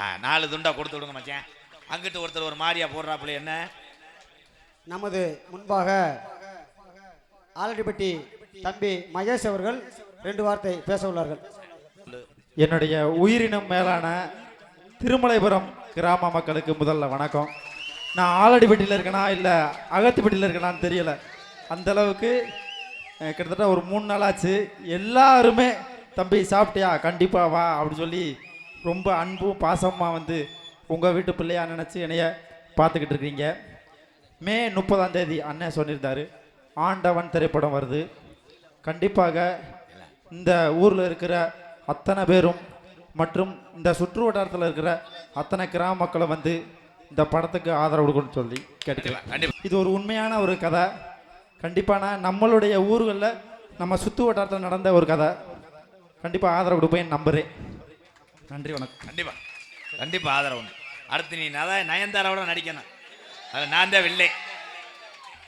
ஆ நாலு துண்டா கொடுத்து விடுங்க மச்சான். அங்கிட்டு ஒருத்தர் ஒரு மாதிரியா போடுறாப்புல என்ன? நமது முன்பாக ஆலடிப்பட்டி தம்பி மகேஷ் அவர்கள் ரெண்டு வார்த்தை பேச உள்ளார்கள். என்னுடைய உயிரினம் மேலான திருமலைபுரம் கிராம மக்களுக்கு முதல்ல வணக்கம். நான் ஆலடிப்பட்டியில் இருக்கேனா இல்லை அகத்திப்பட்டியில் இருக்கேனான்னு தெரியல. அந்த அளவுக்கு கிட்டத்தட்ட ஒரு மூணு நாள் ஆச்சு. எல்லாருமே தம்பி சாப்பிட்டியா? கண்டிப்பாக வா அப்படின்னு சொல்லி ரொம்ப அன்பும் பாசமாக வந்து உங்கள் வீட்டு பிள்ளையா நினச்சி என்னைய பார்த்துக்கிட்டு இருக்கீங்க. மே முப்பதாம் தேதி அண்ணன் சொல்லியிருந்தாரு. ஆண்டவன் திரைப்படம் வருது. கண்டிப்பாக இந்த ஊரில் இருக்கிற அத்தனை பேரும் மற்றும் இந்த சுற்று வட்டாரத்தில் இருக்கிற அத்தனை கிராம மக்களும் வந்து இந்த படத்துக்கு ஆதரவு கொடுக்கணும்னு சொல்லி கண்டிப்பா இது ஒரு உண்மையான ஒரு கதை. கண்டிப்பான நம்மளுடைய ஊர்களில் நம்ம சுற்று வட்டாரத்தில் நடந்த ஒரு கதை. கண்டிப்பாக ஆதரவு கொடுப்பேன் நம்புறேன். நன்றி வணக்கம். கண்டிப்பா. கண்டிப்பா ஆதரவு உண்டு. அடுத்து நீ நத நயன்தாராவோட நடிக்கணும். அதில் நான் தான் வில்லை.